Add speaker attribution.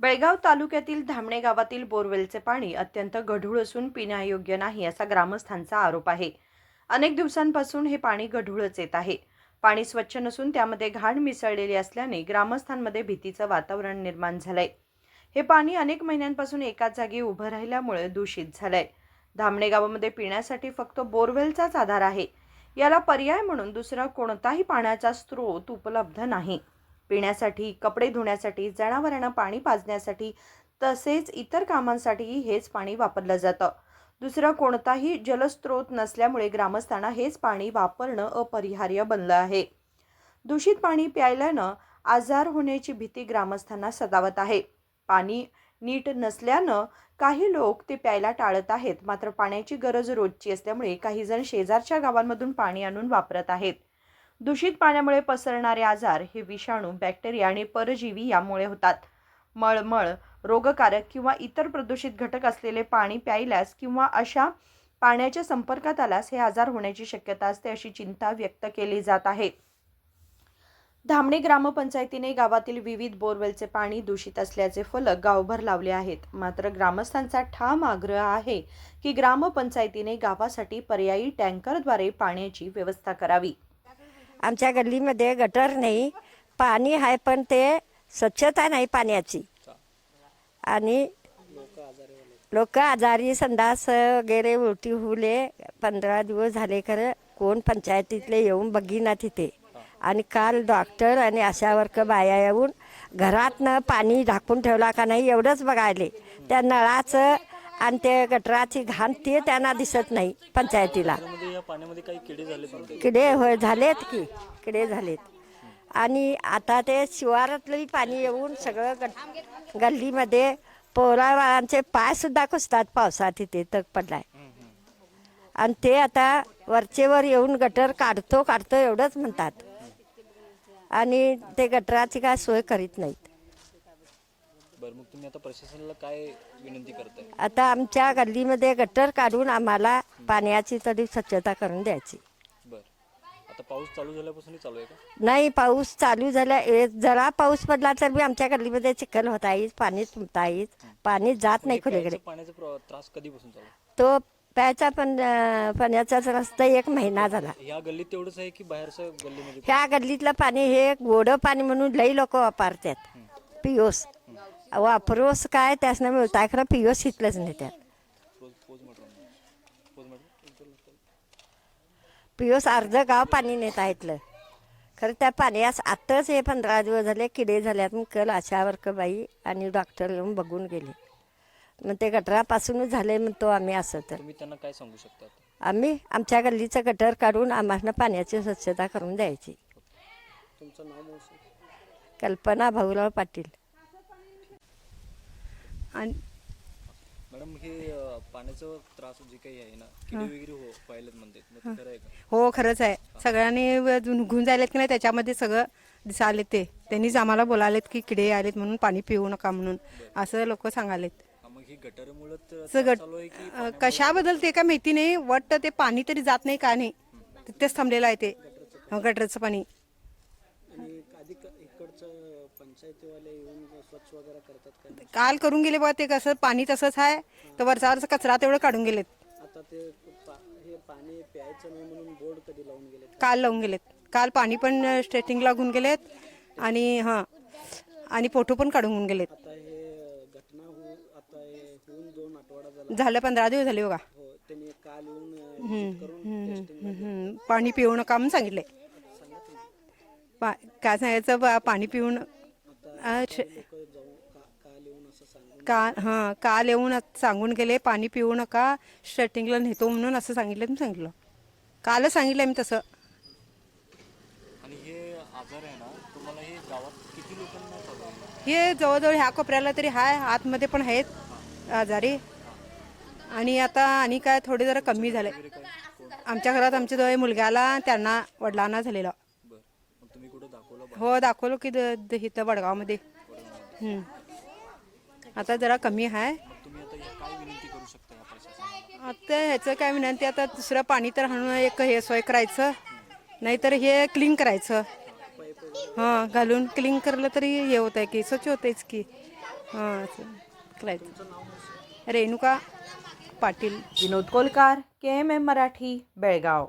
Speaker 1: बेळगाव तालुक्यातील धामणे गावातील बोरवेलचे पाणी अत्यंत गढूळ असून पिण्यायोग्य नाही असा ग्रामस्थांचा आरोप आहे. अनेक दिवसांपासून हे पाणी गढूळच येत आहे. पाणी स्वच्छ नसून त्यामध्ये घाण मिसळलेली असल्याने ग्रामस्थांमध्ये भीतीचं वातावरण निर्माण झालंय. हे पाणी अनेक महिन्यांपासून एकाच जागी उभं राहिल्यामुळे दूषित झालंय. धामणे गावामध्ये पिण्यासाठी फक्त बोरवेलचाच आधार आहे. याला पर्याय म्हणून दुसरा कोणताही पाण्याचा स्रोत उपलब्ध नाही. पिण्यासाठी कपडे धुण्यासाठी जनावरांना पाणी पाजण्यासाठी तसेच इतर कामांसाठीही हेच पाणी वापरलं जातं. दुसरा कोणताही जलस्रोत नसल्यामुळे ग्रामस्थांना हेच पाणी वापरणं अपरिहार्य बनलं आहे. दूषित पाणी प्यायल्यानं आजार होण्याची भीती ग्रामस्थांना सतावत आहे. पाणी नीट नसल्यानं काही लोक ते प्यायला टाळत आहेत. मात्र पाण्याची गरज रोजची असल्यामुळे काही जण शेजारच्या गावांमधून पाणी आणून वापरत आहेत. दूषित पाण्यामुळे पसरणारे आजार हे विषाणू बॅक्टेरिया आणि परजीवी यामुळे होतात. मळमळ रोगकारक किंवा इतर प्रदूषित घटक असलेले पाणी प्यायल्यास किंवा अशा पाण्याच्या संपर्कात आल्यास हे आजार होण्याची शक्यता असते अशी चिंता व्यक्त केली जात आहे. धामणे ग्रामपंचायतीने गावातील विविध बोरवेलचे पाणी दूषित असल्याचे फलक गावभर लावले आहेत. मात्र ग्रामस्थांचा ठाम आग्रह आहे की ग्रामपंचायतीने गावासाठी पर्यायी टँकरद्वारे पाण्याची व्यवस्था करावी.
Speaker 2: आमच्या गल्लीमध्ये गटर नाही पाणी आहे पण ते स्वच्छता नाही पाण्याची. आणि लोक आजारी संडास वगैरे उलटी हुले पंधरा दिवस झाले खरं कोण पंचायतीतले येऊन बघीना तिथे. आणि काल डॉक्टर आणि आशा वर्क बाया येऊन घरातनं पाणी झाकून ठेवला का नाही एवढंच बघायले. त्या नळाचं आणि ते गटराची घाण ते त्यांना दिसत नाही पंचायतीला.
Speaker 3: त्यामध्ये या पाण्यामध्ये काही किडे झाले पण
Speaker 2: किडे होय झालेत की किडे झालेत. आणि आता ते शिवारातलंही पाणी येऊन सगळं गट गल्लीमध्ये पोराबाळांचे पाय सुद्धा कुसतात पावसात इथे तग पडलाय. आणि ते आता वरचेवर येऊन गटर काढतो काढतो एवढंच म्हणतात. आणि ते गटराची काय सोय करीत नाहीत.
Speaker 3: बरं मग तुम्ही आता प्रशासनाला काय विनंती करताय?
Speaker 2: आता आमच्या गल्लीमध्ये गटर काढून आम्हाला पाण्याची तरी स्वच्छता करून द्यायची.
Speaker 3: बरं. आता पाऊस चालू झाल्यापासून चालू आहे का?
Speaker 2: नाही पाऊस चालू झाला ए- जरा पाऊस पडला तर बी आमच्या गल्लीमध्ये चिखल होत आहे पाणी तुंबत आहे पाणी जात नाही खुलीकडे
Speaker 3: प्यायचं पाण्याचा प्र- त्रास कधीपासून चालू आहे?
Speaker 2: तो प्यायचा पण अं, पाण्याचाच रस्ता एक महिना झाला.
Speaker 3: या गल्लीत तेवढंच आहे की गल्लीमध्ये?
Speaker 2: ह्या गल्लीतलं पाणी हे गोडं पाणी म्हणून लई लोक वापरतात. पियोस वापरोस काय त्यासनं मिळताय खरं पियोस इथलंच नाही त्यात पियोस अर्ध गाव पाणी नेत आहे इथलं खरं त्या पाण्यास आत्ताच हे पंधरा दिवस झाले किडे झाल्यात मग कल आशा बाई आणि डॉक्टर येऊन बघून गेले. मग ते गटरापासूनच झाले म्हणतो आम्ही असं तर.
Speaker 3: त्यांना काय सांगू?
Speaker 2: आम्ही आमच्या गल्लीचं गटर काढून आम्हाला पाण्याची स्वच्छता करून द्यायची. कल्पना भाऊराव पाटील.
Speaker 4: आणि
Speaker 3: मॅडम हे अं, पाण्याचं त्रास जे काही आहे ना किडे वगैरे हो व्हायलाच म्हणतात मग ते खरं आहे का?
Speaker 4: हो खरंच आहे. सगळ्यांनी व- निघून जायलेत की नाही त्याच्यामध्ये सगळं दिसालेत ते. त्यांनीच आम्हाला बोलालेत की किडे आलेत म्हणून पाणी पिऊ नका म्हणून. असं लोक सांगालेत.
Speaker 3: हा, मग ही गटारमुळे तर
Speaker 4: सगळं
Speaker 3: त्रास चालू आहे की
Speaker 4: अं, कशाबद्दल ते काय माहिती नाही वाटतं ते पाणी तरी जात नाही का नाही? तिथेच थांबलेलं आहे ते. गटरचं पाणी. काल करून गेले बघा ते कसं पाणी तसंच आहे. तर वरचा वरचा कचरा तेवढं काढून गेलेत. काल लावून गेलेत. काल पाणी पण स्ट्रेटिंग लागून गेलेत. आणि हां आणि फोटो पण काढून गेलेत. झालं. पंधरा दिवस झाले बघा. हम्म. पाणी पिऊ नका म्हणून सांगितलंय. पा- काय सांगायचं बा- पाणी पिऊन श- का हां काल येऊन असं सांगून गेले पाणी पिऊ नका स्टार्टिंगला नेतो म्हणून असं सांगितलं मी सांगितलं. कालच सांगितलं मी तसं.
Speaker 3: आणि हे आजार आहे ना तुम्हाला हे गावात किती लोकांना
Speaker 4: हे जवळजवळ ह्या कोपऱ्याला तरी आहे आतमध्ये पण आहेत आजारी. आणि आता आणि काय थोडे जरा कमी झाले. आमच्या घरात आमच्या जवळ मुलग्याला त्यांना वडिलांना झालेलं
Speaker 3: बरं मग तुम्ही कुठं दाखवलं बा-
Speaker 4: हो दाखवलं की द- इथं वडगावमध्ये. हम्म. आता जरा कमी आहे
Speaker 3: तुम्ही आता या काय विनंती करू शकता या प्रशासनाला
Speaker 4: आता ह्याचं काय विनंती आता दुसरं पाणी तर हाणून एक हे सोय करायचं. नाहीतर हे क्लीन करायचं. हां घालून क्लीन करलं तरी हे होत आहे की स्वच्छ होतेच की. हां असं करायचं. Renuka Patil.
Speaker 1: Vinod Kolkar K M M Marathi Belgaum.